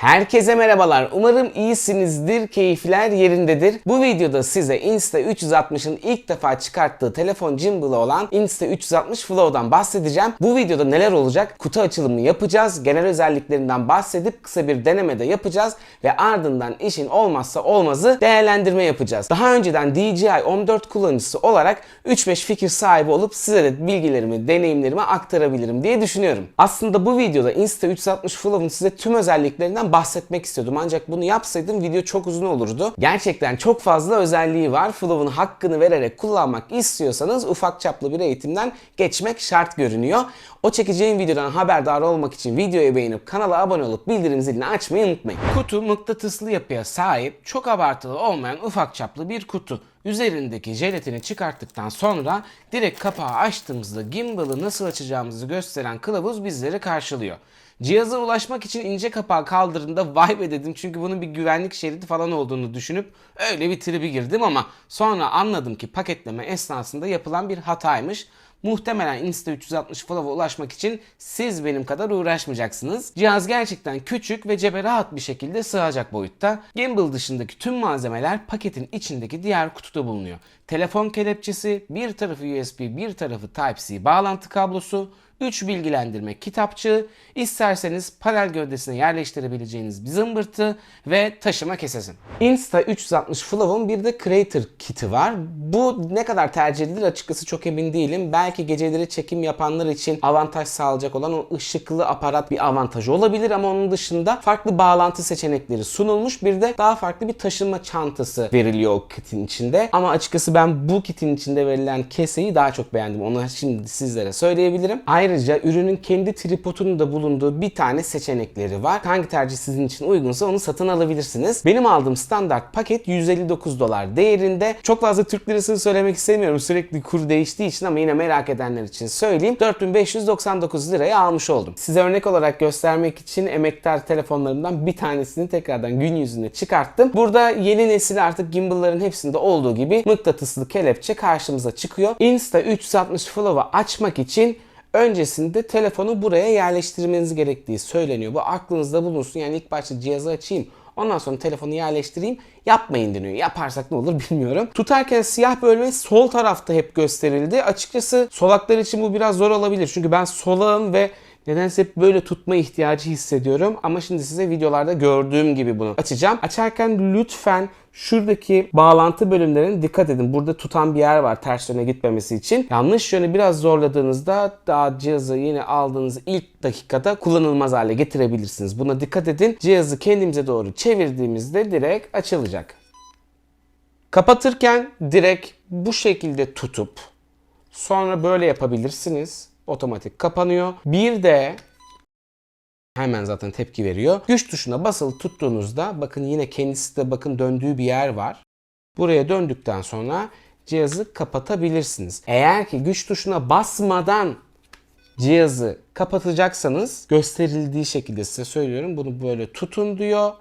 Herkese merhabalar. Umarım iyisinizdir, keyifler yerindedir. Bu videoda size Insta360'ın ilk defa çıkarttığı telefon gimbal'ı olan Insta360 Flow'dan bahsedeceğim. Bu videoda neler olacak? Kutu açılımını yapacağız. Genel özelliklerinden bahsedip kısa bir deneme de yapacağız ve ardından işin olmazsa olmazı değerlendirme yapacağız. Daha önceden DJI Om4 kullanıcısı olarak 3-5 fikir sahibi olup size de bilgilerimi, deneyimlerimi aktarabilirim diye düşünüyorum. Aslında bu videoda Insta360 Flow'un size tüm özelliklerinden bahsetmek istiyordum. Ancak bunu yapsaydım video çok uzun olurdu. Gerçekten çok fazla özelliği var. Flow'un hakkını vererek kullanmak istiyorsanız ufak çaplı bir eğitimden geçmek şart görünüyor. O çekeceğim videodan haberdar olmak için videoyu beğenip kanala abone olup bildirim zilini açmayı unutmayın. Kutu mıknatıslı yapıya sahip, çok abartılı olmayan ufak çaplı bir kutu. Üzerindeki jelatini çıkarttıktan sonra direkt kapağı açtığımızda gimbal'ı nasıl açacağımızı gösteren kılavuz bizleri karşılıyor. Cihaza ulaşmak için ince kapağı kaldırdığımda vay be dedim çünkü bunun bir güvenlik şeridi falan olduğunu düşünüp öyle bir tribi girdim ama sonra anladım ki paketleme esnasında yapılan bir hataymış. Muhtemelen Insta360 Flow'a ulaşmak için siz benim kadar uğraşmayacaksınız. Cihaz gerçekten küçük ve cebe rahat bir şekilde sığacak boyutta. Gimbal dışındaki tüm malzemeler paketin içindeki diğer kutuda bulunuyor. Telefon kelepçesi, bir tarafı USB, bir tarafı Type-C bağlantı kablosu, 3 bilgilendirme kitapçığı, isterseniz panel gövdesine yerleştirebileceğiniz bir zımbırtı ve taşıma kesesi. Insta360 Flow'un bir de Creator kiti var. Bu ne kadar tercih edilir açıkçası çok emin değilim. Belki geceleri çekim yapanlar için avantaj sağlayacak olan o ışıklı aparat bir avantajı olabilir ama onun dışında farklı bağlantı seçenekleri sunulmuş. Bir de daha farklı bir taşınma çantası veriliyor o kitin içinde. Ama açıkçası ben bu kitin içinde verilen keseyi daha çok beğendim. Onu şimdi sizlere söyleyebilirim. Ayrıca ürünün kendi tripodunun da bulunduğu bir tane seçenekleri var. Hangi tercih sizin için uygunsa onu satın alabilirsiniz. Benim aldığım standart paket 159 dolar değerinde. Çok fazla Türk lirasını söylemek istemiyorum. Sürekli kur değiştiği için ama yine merak edenler için söyleyeyim. 4599 liraya almış oldum. Size örnek olarak göstermek için emektar telefonlarımdan bir tanesini tekrardan gün yüzüne çıkarttım. Burada yeni nesil artık gimbal'ların hepsinde olduğu gibi mıknatıslı kelepçe karşımıza çıkıyor. Insta360 Flow'u açmak için öncesinde telefonu buraya yerleştirmeniz gerektiği söyleniyor. Bu aklınızda bulunsun. Yani ilk başta cihazı açayım. Ondan sonra telefonu yerleştireyim. Yapmayın deniyor. Yaparsak ne olur bilmiyorum. Tutarken siyah bölme sol tarafta hep gösterildi. Açıkçası solaklar için bu biraz zor olabilir. Çünkü ben solağım ve Nedense hep böyle tutma ihtiyacı hissediyorum. Ama şimdi size videolarda gördüğüm gibi bunu açacağım. Açarken lütfen şuradaki bağlantı bölümlerine dikkat edin. Burada tutan bir yer var ters yöne gitmemesi için. Yanlış yönü biraz zorladığınızda daha cihazı yeni aldığınız ilk dakikada kullanılmaz hale getirebilirsiniz. Buna dikkat edin. Cihazı kendimize doğru çevirdiğimizde direkt açılacak. Kapatırken direkt bu şekilde tutup sonra böyle yapabilirsiniz otomatik kapanıyor. Bir de hemen zaten tepki veriyor. Güç tuşuna basılı tuttuğunuzda bakın yine kendisi de bakın döndüğü bir yer var. Buraya döndükten sonra cihazı kapatabilirsiniz. Eğer ki güç tuşuna basmadan cihazı kapatacaksanız gösterildiği şekilde size söylüyorum. Bunu böyle tutun diyor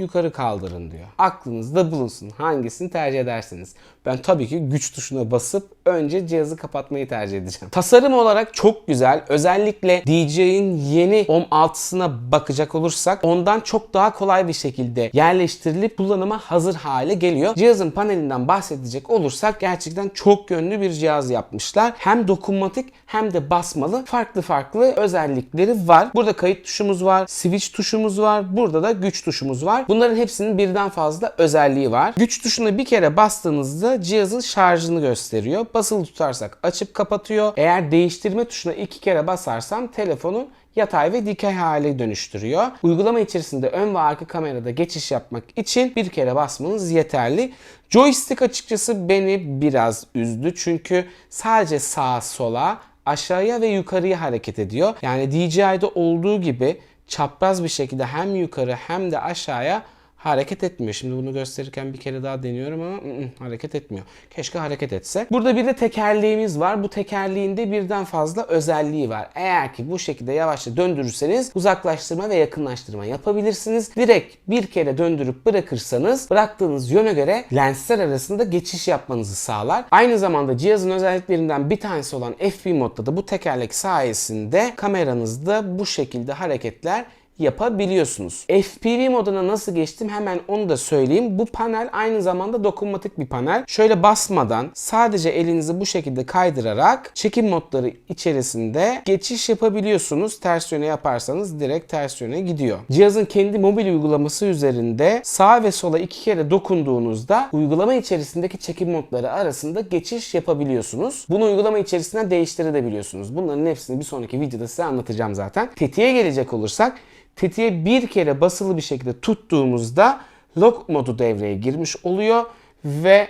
yukarı kaldırın diyor. Aklınızda bulunsun hangisini tercih edersiniz. Ben tabii ki güç tuşuna basıp önce cihazı kapatmayı tercih edeceğim. Tasarım olarak çok güzel. Özellikle DJ'in yeni OM 6'sına bakacak olursak ondan çok daha kolay bir şekilde yerleştirilip kullanıma hazır hale geliyor. Cihazın panelinden bahsedecek olursak gerçekten çok yönlü bir cihaz yapmışlar. Hem dokunmatik hem de basmalı farklı farklı özellikleri var. Burada kayıt tuşumuz var, switch tuşumuz var, burada da güç tuşumuz var. Bunların hepsinin birden fazla özelliği var. Güç tuşuna bir kere bastığınızda cihazın şarjını gösteriyor. Basılı tutarsak açıp kapatıyor. Eğer değiştirme tuşuna iki kere basarsam telefonu yatay ve dikey hale dönüştürüyor. Uygulama içerisinde ön ve arka kamerada geçiş yapmak için bir kere basmanız yeterli. Joystick açıkçası beni biraz üzdü çünkü sadece sağa sola aşağıya ve yukarıya hareket ediyor. Yani DJI'de olduğu gibi çapraz bir şekilde hem yukarı hem de aşağıya hareket etmiyor. Şimdi bunu gösterirken bir kere daha deniyorum ama ı -ı, hareket etmiyor. Keşke hareket etse. Burada bir de tekerleğimiz var. Bu tekerleğinde birden fazla özelliği var. Eğer ki bu şekilde yavaşça döndürürseniz uzaklaştırma ve yakınlaştırma yapabilirsiniz. Direkt bir kere döndürüp bırakırsanız bıraktığınız yöne göre lensler arasında geçiş yapmanızı sağlar. Aynı zamanda cihazın özelliklerinden bir tanesi olan FP modda da bu tekerlek sayesinde kameranızda bu şekilde hareketler yapabiliyorsunuz. FPV moduna nasıl geçtim hemen onu da söyleyeyim. Bu panel aynı zamanda dokunmatik bir panel. Şöyle basmadan sadece elinizi bu şekilde kaydırarak çekim modları içerisinde geçiş yapabiliyorsunuz. Ters yöne yaparsanız direkt ters yöne gidiyor. Cihazın kendi mobil uygulaması üzerinde sağ ve sola iki kere dokunduğunuzda uygulama içerisindeki çekim modları arasında geçiş yapabiliyorsunuz. Bunu uygulama içerisinden değiştirebiliyorsunuz. Bunların hepsini bir sonraki videoda size anlatacağım zaten. Tetiğe gelecek olursak tetiğe bir kere basılı bir şekilde tuttuğumuzda lock modu devreye girmiş oluyor ve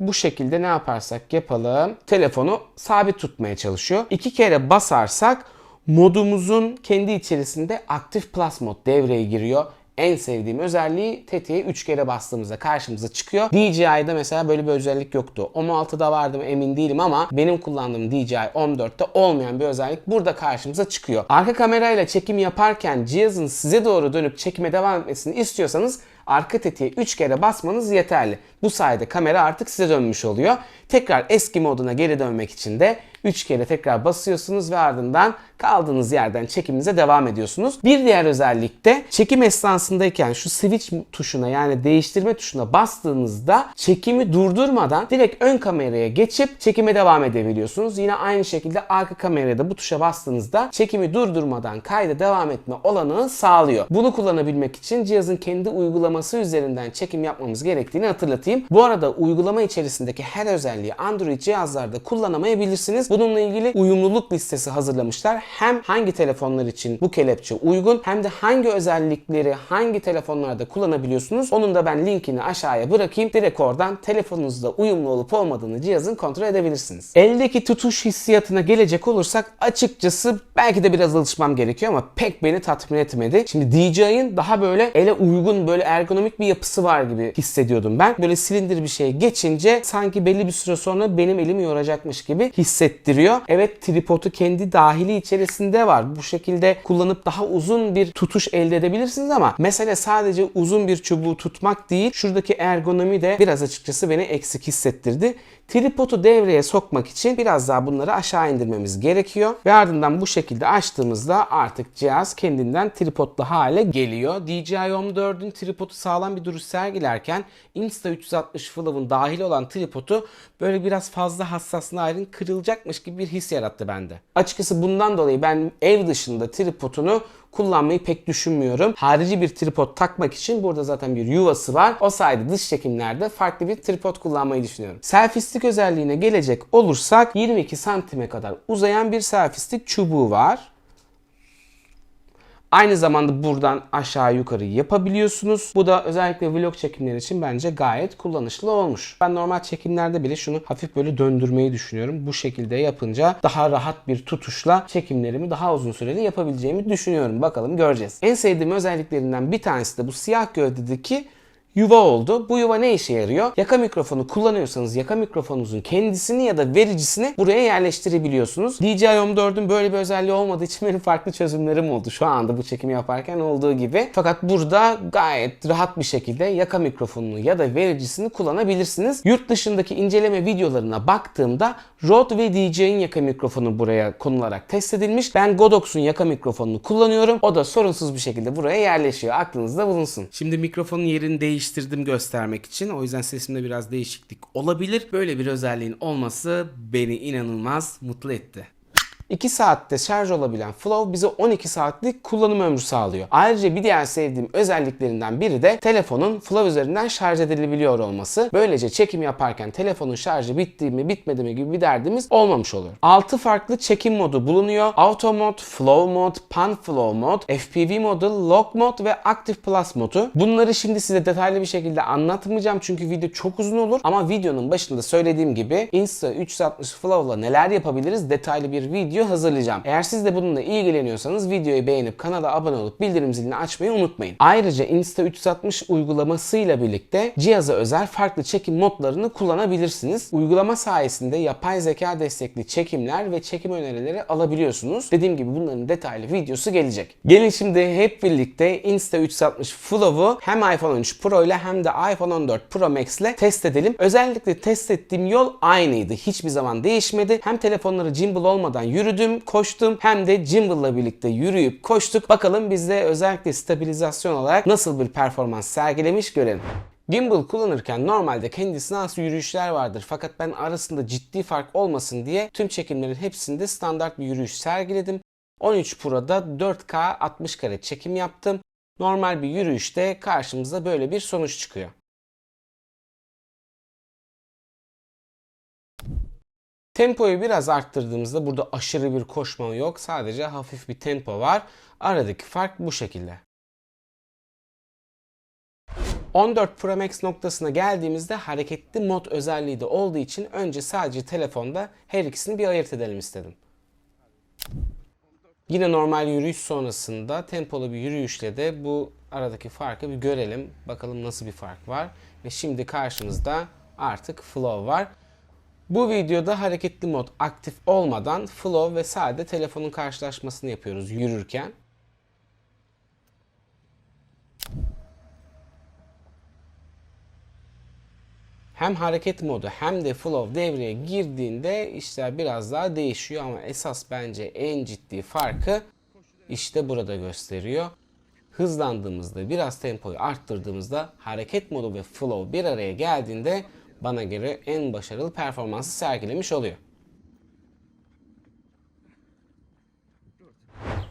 bu şekilde ne yaparsak yapalım telefonu sabit tutmaya çalışıyor. İki kere basarsak modumuzun kendi içerisinde aktif plus mod devreye giriyor. En sevdiğim özelliği tetiğe 3 kere bastığımızda karşımıza çıkıyor. DJI'da mesela böyle bir özellik yoktu. OM6'da vardı mı emin değilim ama benim kullandığım DJI OM4'te olmayan bir özellik burada karşımıza çıkıyor. Arka kamerayla çekim yaparken cihazın size doğru dönüp çekime devam etmesini istiyorsanız arka tetiğe 3 kere basmanız yeterli. Bu sayede kamera artık size dönmüş oluyor. Tekrar eski moduna geri dönmek için de 3 kere tekrar basıyorsunuz ve ardından kaldığınız yerden çekiminize devam ediyorsunuz. Bir diğer özellik de çekim esnasındayken şu switch tuşuna yani değiştirme tuşuna bastığınızda çekimi durdurmadan direkt ön kameraya geçip çekime devam edebiliyorsunuz. Yine aynı şekilde arka kameraya da bu tuşa bastığınızda çekimi durdurmadan kayda devam etme olanağı sağlıyor. Bunu kullanabilmek için cihazın kendi uygulaması üzerinden çekim yapmamız gerektiğini hatırlatayım. Bu arada uygulama içerisindeki her özelliği Android cihazlarda kullanamayabilirsiniz. Bununla ilgili uyumluluk listesi hazırlamışlar. Hem hangi telefonlar için bu kelepçe uygun hem de hangi özellikleri hangi telefonlarda kullanabiliyorsunuz. Onun da ben linkini aşağıya bırakayım. Direkt oradan telefonunuzda uyumlu olup olmadığını cihazın kontrol edebilirsiniz. Eldeki tutuş hissiyatına gelecek olursak açıkçası belki de biraz alışmam gerekiyor ama pek beni tatmin etmedi. Şimdi DJI'ın daha böyle ele uygun böyle ergonomik bir yapısı var gibi hissediyordum ben. Böyle silindir bir şey geçince sanki belli bir süre sonra benim elimi yoracakmış gibi hissettiriyor. Evet tripodu kendi dahili içerisinde var. Bu şekilde kullanıp daha uzun bir tutuş elde edebilirsiniz ama mesele sadece uzun bir çubuğu tutmak değil. Şuradaki ergonomi de biraz açıkçası beni eksik hissettirdi. Tripodu devreye sokmak için biraz daha bunları aşağı indirmemiz gerekiyor. Ve ardından bu şekilde açtığımızda artık cihaz kendinden tripodlu hale geliyor. DJI Home 4'ün tripodu sağlam bir duruş sergilerken Insta360 Flow'un dahil olan tripodu böyle biraz fazla hassas narin kırılacakmış gibi bir his yarattı bende. Açıkçası bundan dolayı ben ev dışında tripodunu kullanmayı pek düşünmüyorum. Harici bir tripod takmak için burada zaten bir yuvası var. O sayede dış çekimlerde farklı bir tripod kullanmayı düşünüyorum. Selfie stick özelliğine gelecek olursak 22 santime kadar uzayan bir selfie stick çubuğu var. Aynı zamanda buradan aşağı yukarı yapabiliyorsunuz. Bu da özellikle vlog çekimleri için bence gayet kullanışlı olmuş. Ben normal çekimlerde bile şunu hafif böyle döndürmeyi düşünüyorum. Bu şekilde yapınca daha rahat bir tutuşla çekimlerimi daha uzun süreli yapabileceğimi düşünüyorum. Bakalım göreceğiz. En sevdiğim özelliklerinden bir tanesi de bu siyah gövdedeki yuva oldu. Bu yuva ne işe yarıyor? Yaka mikrofonu kullanıyorsanız yaka mikrofonunuzun kendisini ya da vericisini buraya yerleştirebiliyorsunuz. DJI Home 4'ün böyle bir özelliği olmadığı için benim farklı çözümlerim oldu şu anda bu çekimi yaparken olduğu gibi. Fakat burada gayet rahat bir şekilde yaka mikrofonunu ya da vericisini kullanabilirsiniz. Yurt dışındaki inceleme videolarına baktığımda Rode ve DJI'nin yaka mikrofonu buraya konularak test edilmiş. Ben Godox'un yaka mikrofonunu kullanıyorum. O da sorunsuz bir şekilde buraya yerleşiyor. Aklınızda bulunsun. Şimdi mikrofonun yerini değiştirdim göstermek için. O yüzden sesimde biraz değişiklik olabilir. Böyle bir özelliğin olması beni inanılmaz mutlu etti. 2 saatte şarj olabilen Flow bize 12 saatlik kullanım ömrü sağlıyor. Ayrıca bir diğer sevdiğim özelliklerinden biri de telefonun Flow üzerinden şarj edilebiliyor olması. Böylece çekim yaparken telefonun şarjı bitti mi bitmedi mi gibi bir derdimiz olmamış oluyor. 6 farklı çekim modu bulunuyor. Auto mod, Flow mod, Pan Flow mod, FPV modu, Lock mod ve Active Plus modu. Bunları şimdi size detaylı bir şekilde anlatmayacağım çünkü video çok uzun olur. Ama videonun başında söylediğim gibi Insta360 Flow'la neler yapabiliriz detaylı bir video hazırlayacağım. Eğer siz de bununla ilgileniyorsanız videoyu beğenip kanala abone olup bildirim zilini açmayı unutmayın. Ayrıca Insta360 uygulamasıyla birlikte cihaza özel farklı çekim modlarını kullanabilirsiniz. Uygulama sayesinde yapay zeka destekli çekimler ve çekim önerileri alabiliyorsunuz. Dediğim gibi bunların detaylı videosu gelecek. Gelin şimdi hep birlikte Insta360 Flow'u hem iPhone 13 Pro ile hem de iPhone 14 Pro Max ile test edelim. Özellikle test ettiğim yol aynıydı. Hiçbir zaman değişmedi. Hem telefonları gimbal olmadan yürüdüm yürüdüm, koştum hem de Gimbal'la birlikte yürüyüp koştuk. Bakalım bizde özellikle stabilizasyon olarak nasıl bir performans sergilemiş görelim. Gimbal kullanırken normalde kendisine has yürüyüşler vardır. Fakat ben arasında ciddi fark olmasın diye tüm çekimlerin hepsinde standart bir yürüyüş sergiledim. 13 Pro'da 4K 60 kare çekim yaptım. Normal bir yürüyüşte karşımıza böyle bir sonuç çıkıyor. Tempoyu biraz arttırdığımızda burada aşırı bir koşma yok. Sadece hafif bir tempo var. Aradaki fark bu şekilde. 14 Pro Max noktasına geldiğimizde hareketli mod özelliği de olduğu için önce sadece telefonda her ikisini bir ayırt edelim istedim. Yine normal yürüyüş sonrasında tempolu bir yürüyüşle de bu aradaki farkı bir görelim. Bakalım nasıl bir fark var. Ve şimdi karşımızda artık flow var. Bu videoda hareketli mod aktif olmadan flow ve sade telefonun karşılaşmasını yapıyoruz yürürken. hem hareket modu hem de flow devreye girdiğinde işler biraz daha değişiyor ama esas bence en ciddi farkı işte burada gösteriyor. Hızlandığımızda biraz tempoyu arttırdığımızda hareket modu ve flow bir araya geldiğinde bana göre en başarılı performansı sergilemiş oluyor.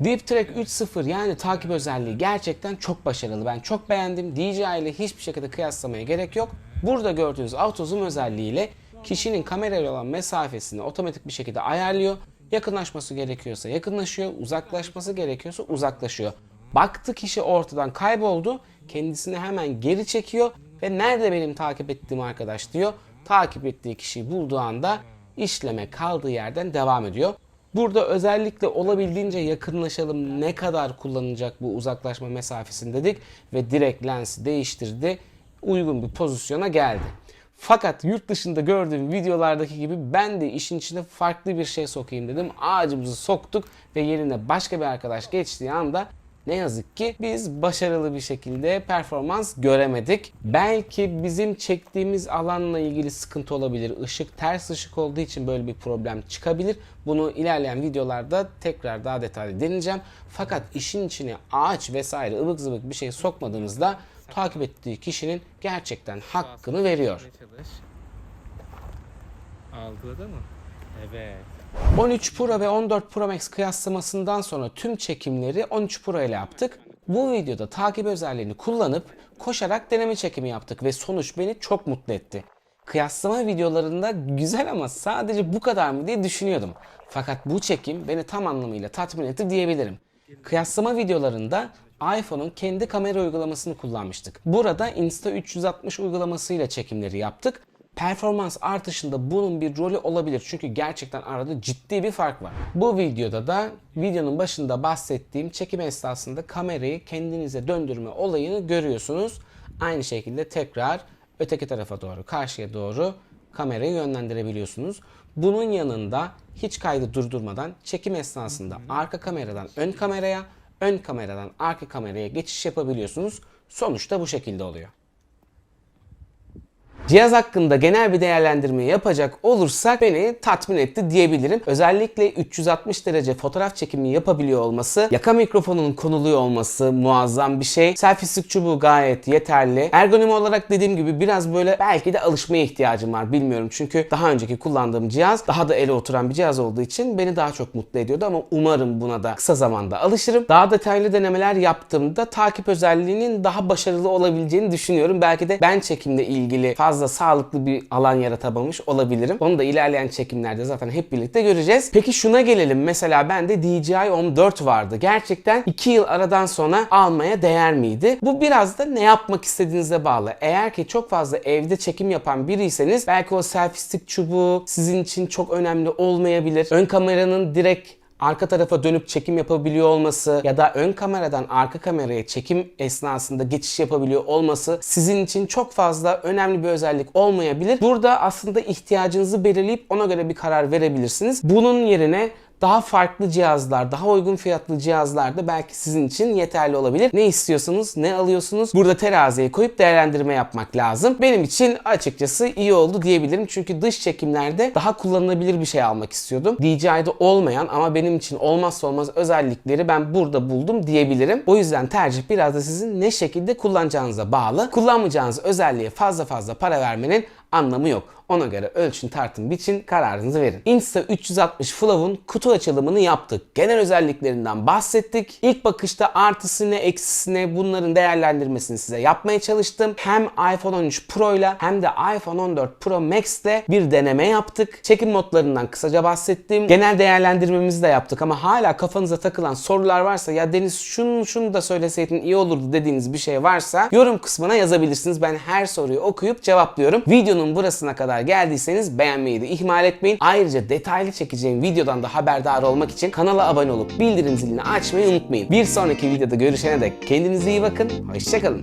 Deep Track 3.0 yani takip özelliği gerçekten çok başarılı. Ben çok beğendim. DJI ile hiçbir şekilde kıyaslamaya gerek yok. Burada gördüğünüz auto zoom özelliğiyle kişinin kamerayla olan mesafesini otomatik bir şekilde ayarlıyor. Yakınlaşması gerekiyorsa yakınlaşıyor, uzaklaşması gerekiyorsa uzaklaşıyor. Baktı kişi ortadan kayboldu, kendisini hemen geri çekiyor ve nerede benim takip ettiğim arkadaş diyor. Takip ettiği kişiyi bulduğu anda işleme kaldığı yerden devam ediyor. Burada özellikle olabildiğince yakınlaşalım ne kadar kullanacak bu uzaklaşma mesafesini dedik ve direkt lensi değiştirdi uygun bir pozisyona geldi. Fakat yurt dışında gördüğüm videolardaki gibi ben de işin içine farklı bir şey sokayım dedim. Ağacımızı soktuk ve yerine başka bir arkadaş geçtiği anda ne yazık ki biz başarılı bir şekilde performans göremedik. Belki bizim çektiğimiz alanla ilgili sıkıntı olabilir. Işık ters ışık olduğu için böyle bir problem çıkabilir. Bunu ilerleyen videolarda tekrar daha detaylı deneyeceğim. Fakat işin içine ağaç vesaire ılık zıvık bir şey sokmadığımızda takip ettiği kişinin gerçekten hakkını veriyor. Algıladı mı? Evet. 13 Pro ve 14 Pro Max kıyaslamasından sonra tüm çekimleri 13 Pro ile yaptık. Bu videoda takip özelliğini kullanıp koşarak deneme çekimi yaptık ve sonuç beni çok mutlu etti. Kıyaslama videolarında güzel ama sadece bu kadar mı diye düşünüyordum. Fakat bu çekim beni tam anlamıyla tatmin etti diyebilirim. Kıyaslama videolarında iPhone'un kendi kamera uygulamasını kullanmıştık. Burada Insta360 uygulamasıyla çekimleri yaptık. Performans artışında bunun bir rolü olabilir çünkü gerçekten arada ciddi bir fark var. Bu videoda da videonun başında bahsettiğim çekim esnasında kamerayı kendinize döndürme olayını görüyorsunuz. Aynı şekilde tekrar öteki tarafa doğru, karşıya doğru kamerayı yönlendirebiliyorsunuz. Bunun yanında hiç kaydı durdurmadan çekim esnasında arka kameradan ön kameraya, ön kameradan arka kameraya geçiş yapabiliyorsunuz. Sonuçta bu şekilde oluyor. Cihaz hakkında genel bir değerlendirme yapacak olursak beni tatmin etti diyebilirim. Özellikle 360 derece fotoğraf çekimi yapabiliyor olması, yaka mikrofonunun konuluyor olması muazzam bir şey. Selfie stick çubuğu gayet yeterli. Ergonomi olarak dediğim gibi biraz böyle belki de alışmaya ihtiyacım var bilmiyorum. Çünkü daha önceki kullandığım cihaz daha da ele oturan bir cihaz olduğu için beni daha çok mutlu ediyordu ama umarım buna da kısa zamanda alışırım. Daha detaylı denemeler yaptığımda takip özelliğinin daha başarılı olabileceğini düşünüyorum. Belki de ben çekimle ilgili fazla fazla sağlıklı bir alan yaratamamış olabilirim. Onu da ilerleyen çekimlerde zaten hep birlikte göreceğiz. Peki şuna gelelim. Mesela bende DJI Home 4 vardı. Gerçekten 2 yıl aradan sonra almaya değer miydi? Bu biraz da ne yapmak istediğinize bağlı. Eğer ki çok fazla evde çekim yapan biriyseniz belki o selfie stick çubuğu sizin için çok önemli olmayabilir. Ön kameranın direkt arka tarafa dönüp çekim yapabiliyor olması ya da ön kameradan arka kameraya çekim esnasında geçiş yapabiliyor olması sizin için çok fazla önemli bir özellik olmayabilir. Burada aslında ihtiyacınızı belirleyip ona göre bir karar verebilirsiniz. Bunun yerine Daha farklı cihazlar, daha uygun fiyatlı cihazlar da belki sizin için yeterli olabilir. Ne istiyorsunuz, ne alıyorsunuz? Burada teraziye koyup değerlendirme yapmak lazım. Benim için açıkçası iyi oldu diyebilirim. Çünkü dış çekimlerde daha kullanılabilir bir şey almak istiyordum. DJI'de olmayan ama benim için olmazsa olmaz özellikleri ben burada buldum diyebilirim. O yüzden tercih biraz da sizin ne şekilde kullanacağınıza bağlı. Kullanmayacağınız özelliğe fazla fazla para vermenin anlamı yok. Ona göre ölçün, tartın, biçin, kararınızı verin. Insta360 Flow'un kutu açılımını yaptık. Genel özelliklerinden bahsettik. İlk bakışta artısı ne, eksisi ne bunların değerlendirmesini size yapmaya çalıştım. Hem iPhone 13 Pro ile hem de iPhone 14 Pro Max ile bir deneme yaptık. Çekim modlarından kısaca bahsettim. Genel değerlendirmemizi de yaptık ama hala kafanıza takılan sorular varsa ya Deniz şunu şunu da söyleseydin iyi olurdu dediğiniz bir şey varsa yorum kısmına yazabilirsiniz. Ben her soruyu okuyup cevaplıyorum. Videonun burasına kadar geldiyseniz beğenmeyi de ihmal etmeyin. Ayrıca detaylı çekeceğim videodan da haberdar olmak için kanala abone olup bildirim zilini açmayı unutmayın. Bir sonraki videoda görüşene dek kendinize iyi bakın. Hoşçakalın.